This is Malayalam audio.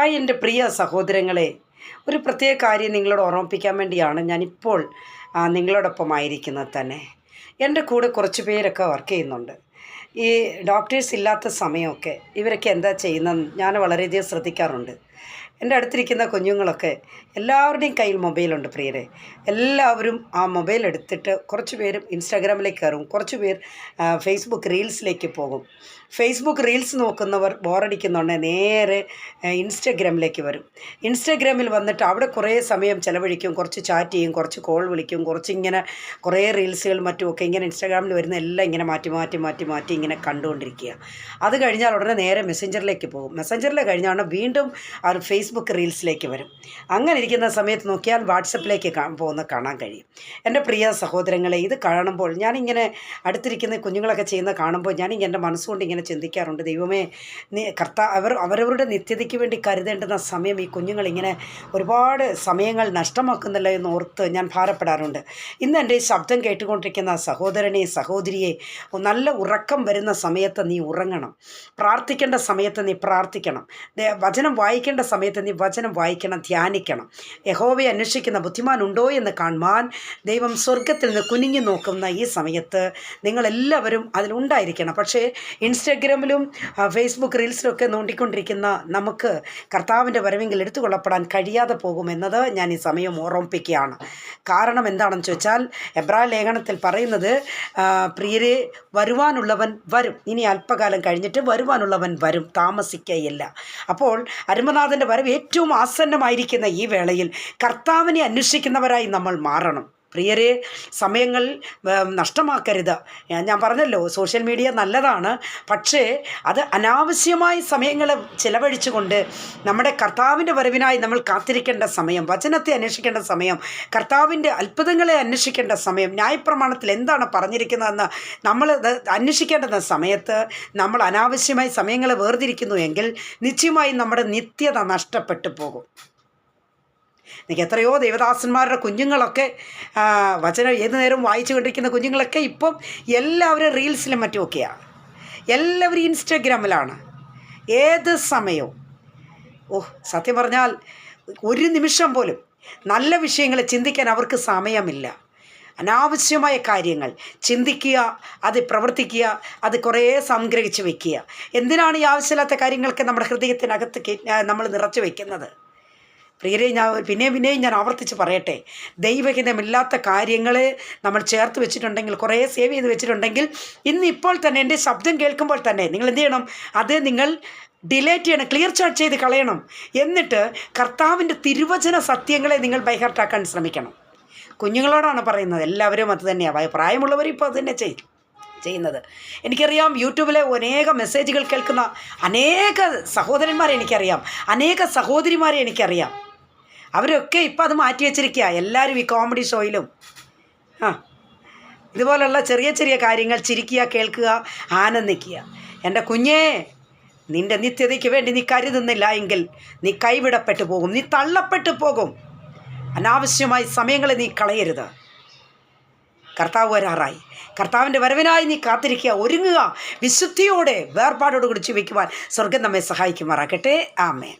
ഹായ് എന്റെ പ്രിയ സഹോദരങ്ങളെ. ഒരു പ്രത്യേക കാര്യം നിങ്ങളോട് ഓർമ്മിപ്പിക്കാൻ വേണ്ടിയാണ് ഞാനിപ്പോൾ നിങ്ങളോടൊപ്പം ആയിരിക്കുന്നത് തന്നെ. എന്റെ കൂടെ കുറച്ച് പേരൊക്കെ വർക്ക് ചെയ്യുന്നുണ്ട്. ഈ ഡോക്ടേഴ്സ് ഇല്ലാത്ത സമയമൊക്കെ ഇവരൊക്കെ എന്താ ചെയ്യുന്നത് ഞാൻ വളരെയധികം ശ്രദ്ധിക്കാറുണ്ട്. എന്റെ അടുത്തിരിക്കുന്ന കുഞ്ഞുങ്ങളൊക്കെ എല്ലാവരുടെയും കയ്യിൽ മൊബൈലുണ്ട് പ്രിയരെ. എല്ലാവരും ആ മൊബൈൽ എടുത്തിട്ട് കുറച്ച് പേരും ഇൻസ്റ്റാഗ്രാമിലേക്ക് കയറും. കുറച്ച് പേർ ഫേസ്ബുക്ക് റീൽസിലേക്ക് പോകും. ഫേസ്ബുക്ക് റീൽസ് നോക്കുന്നവർ ബോറടിക്കുന്നുണ്ട് നേരെ ഇൻസ്റ്റഗ്രാമിലേക്ക് വരും. ഇൻസ്റ്റാഗ്രാമിൽ വന്നിട്ട് അവിടെ കുറേ സമയം ചിലവഴിക്കും. കുറച്ച് ചാറ്റ് ചെയ്യും കുറച്ച് കോൾ വിളിക്കും. കുറച്ച് ഇങ്ങനെ കുറേ റീൽസുകൾ മറ്റുമൊക്കെ ഇങ്ങനെ ഇൻസ്റ്റാഗ്രാമിൽ വരുന്ന എല്ലാം ഇങ്ങനെ മാറ്റി മാറ്റി മാറ്റി മാറ്റി ഇങ്ങനെ കണ്ടുകൊണ്ടിരിക്കുക. അത് കഴിഞ്ഞാൽ ഉടനെ നേരെ മെസ്സഞ്ചറിലേക്ക് പോകും. മെസ്സഞ്ചറിൽ കഴിഞ്ഞാണ് വീണ്ടും അവർ ഫേസ്ബുക്ക് റീൽസിലേക്ക് വരും. അങ്ങനെ ഇരിക്കുന്ന സമയത്ത് നോക്കിയാൽ വാട്സപ്പിലേക്ക് പോകുന്ന കാണാൻ കഴിയും. എന്റെ പ്രിയ സഹോദരങ്ങളെ ഇത് കാണുമ്പോൾ ഞാനിങ്ങനെ അടുത്തിരിക്കുന്ന കുഞ്ഞുങ്ങളൊക്കെ ചെയ്യുന്ന കാണുമ്പോൾ ഞാനിങ്ങനെ എന്റെ മനസ്സുകൊണ്ട് ഇങ്ങനെ ചിന്തിക്കാറുണ്ട്. ദൈവമേ കർത്ത അവർ അവരവരുടെ നിത്യതയ്ക്ക് വേണ്ടി കരുതേണ്ടുന്ന സമയം ഈ കുഞ്ഞുങ്ങളിങ്ങനെ ഒരുപാട് സമയങ്ങൾ നഷ്ടമാക്കുന്നില്ല എന്ന് ഓർത്ത് ഞാൻ ഭാരപ്പെടാറുണ്ട്. ഇന്ന് എന്റെ ഈ ശബ്ദം കേട്ടുകൊണ്ടിരിക്കുന്ന സഹോദരനെ സഹോദരിയെ നല്ല ഉറക്കം വരുന്ന സമയത്ത് നീ ഉറങ്ങണം. പ്രാർത്ഥിക്കേണ്ട സമയത്ത് നീ പ്രാർത്ഥിക്കണം. വചനം വായിക്കേണ്ട സമയത്ത് നീ വചനം വായിക്കണം ധ്യാനിക്കണം. യഹോവയെ അന്വേഷിക്കുന്ന ബുദ്ധിമാൻ ഉണ്ടോ എന്ന് കാണുവാൻ ദൈവം സ്വർഗത്തിൽ നിന്ന് കുനിഞ്ഞു നോക്കുന്ന ഈ സമയത്ത് നിങ്ങളെല്ലാവരും അതിലുണ്ടായിരിക്കണം. പക്ഷേ ഇൻസ്റ്റാഗ്രാമിലും ഫേസ്ബുക്ക് റീൽസിലും ഒക്കെ നോണ്ടിക്കൊണ്ടിരിക്കുന്ന നമുക്ക് കർത്താവിന്റെ വരവെങ്കിൽ എടുത്തു കൊള്ളപ്പെടാൻ കഴിയാതെ പോകുമെന്നത് ഞാൻ ഈ സമയം ഓർമ്മിപ്പിക്കുകയാണ്. കാരണം എന്താണെന്ന് ചോദിച്ചാൽ എബ്രാ ലേഖനത്തിൽ പറയുന്നത് പ്രിയരെ വരുവാനുള്ളവൻ വരും. ഇനി അല്പകാലം കഴിഞ്ഞിട്ട് വരുവാനുള്ളവൻ വരും. താമസിക്കുകയില്ല അപ്പോൾ അരുമനാഥന്റെ വരവ് ഏറ്റവും ആസന്നമായിരിക്കുന്ന ഈ വേളയിൽ കർത്താവിനെ അന്വേഷിക്കുന്നവരായി നമ്മൾ മാറണം. പ്രിയരെ സമയങ്ങൾ നഷ്ടമാക്കരുത്. ഞാൻ പറഞ്ഞല്ലോ സോഷ്യൽ മീഡിയ നല്ലതാണ്. പക്ഷേ അത് അനാവശ്യമായ സമയങ്ങൾ ചിലവഴിച്ചുകൊണ്ട് നമ്മുടെ കർത്താവിന്റെ വരവിനായി നമ്മൾ കാത്തിരിക്കേണ്ട സമയം വചനത്തെ അന്വേഷിക്കേണ്ട സമയം കർത്താവിന്റെ അത്ഭുതങ്ങളെ അന്വേഷിക്കേണ്ട സമയം ന്യായപ്രമാണത്തിൽ എന്താണ് പറഞ്ഞിരിക്കുന്നതെന്ന് നമ്മൾ അന്വേഷിക്കേണ്ടുന്ന സമയത്ത് നമ്മൾ അനാവശ്യമായി സമയങ്ങളെ വേർതിരിക്കുന്നു എങ്കിൽ നിശ്ചയമായും നമ്മുടെ നിത്യത നഷ്ടപ്പെട്ടു പോകും. എനിക്ക് എത്രയോ ദേവദാസന്മാരുടെ കുഞ്ഞുങ്ങളൊക്കെ വചനം ഏത് നേരം വായിച്ചു കൊണ്ടിരിക്കുന്ന കുഞ്ഞുങ്ങളൊക്കെ ഇപ്പം എല്ലാവരും റീൽസിലും മറ്റുമൊക്കെയാണ് എല്ലാവരും ഇൻസ്റ്റഗ്രാമിലാണ്. ഏത് സമയവും. ഓ സത്യം പറഞ്ഞാൽ ഒരു നിമിഷം പോലും നല്ല വിഷയങ്ങൾ ചിന്തിക്കാൻ അവർക്ക് സമയമില്ല. അനാവശ്യമായ കാര്യങ്ങൾ. ചിന്തിക്കുക അത് പ്രവർത്തിക്കുക അത് കുറേ സംഗ്രഹിച്ച് വയ്ക്കുക എന്തിനാണ് ഈ ആവശ്യമില്ലാത്ത കാര്യങ്ങളൊക്കെ നമ്മുടെ ഹൃദയത്തിനകത്ത് നമ്മൾ നിറച്ചു വയ്ക്കുന്നത് പ്രിയരെ ഞാൻ പിന്നെയും പിന്നെയും ഞാൻ ആവർത്തിച്ച് പറയട്ടെ. ദൈവഹിതമില്ലാത്ത കാര്യങ്ങൾ നമ്മൾ ചേർത്ത് വെച്ചിട്ടുണ്ടെങ്കിൽ കുറേ സേവ് ചെയ്ത് വെച്ചിട്ടുണ്ടെങ്കിൽ ഇന്ന് ഇപ്പോൾ തന്നെ എന്റെ ശബ്ദം കേൾക്കുമ്പോൾ തന്നെ നിങ്ങൾ എന്ത് ചെയ്യണം? അത് നിങ്ങൾ ഡിലേറ്റ് ചെയ്യണം ക്ലിയർ ചാർട്ട് ചെയ്ത് കളയണം. എന്നിട്ട് കർത്താവിന്റെ തിരുവചന സത്യങ്ങളെ നിങ്ങൾ ബൈഹാർട്ടാക്കാൻ ശ്രമിക്കണം. കുഞ്ഞുങ്ങളോടാണ് പറയുന്നത് എല്ലാവരും അത് തന്നെയാണ് പ്രായമുള്ളവർ ഇപ്പോൾ അത് തന്നെ ചെയ്യും ചെയ്യുന്നത്. എനിക്കറിയാം യൂട്യൂബിലെ അനേക മെസ്സേജുകൾ കേൾക്കുന്ന അനേക സഹോദരന്മാരെ എനിക്കറിയാം. അനേക സഹോദരിമാരെ എനിക്കറിയാം. അവരൊക്കെ ഇപ്പം അത് മാറ്റി വെച്ചിരിക്കുക എല്ലാവരും ഈ കോമഡി ഷോയിലും ആ. ഇതുപോലുള്ള ചെറിയ ചെറിയ കാര്യങ്ങൾ ചിരിക്കുക കേൾക്കുക ആനന്ദിക്കുക. എന്റെ കുഞ്ഞേ നിന്റെ നിത്യതയ്ക്ക് വേണ്ടി നീ കരുതുന്നില്ല എങ്കിൽ നീ കൈവിടപ്പെട്ടു പോകും നീ തള്ളപ്പെട്ടു പോകും. അനാവശ്യമായി സമയങ്ങളെ നീ കളയരുത്. കർത്താവ് വരാറായി. കർത്താവിന്റെ വരവിനായി നീ കാത്തിരിക്കുക ഒരുങ്ങുക. വിശുദ്ധിയോടെ വേർപാടോട് കുടിച്ച് ജീവിക്കുവാൻ സ്വർഗം നമ്മെ സഹായിക്കുമാറാകട്ടെ. ആമേ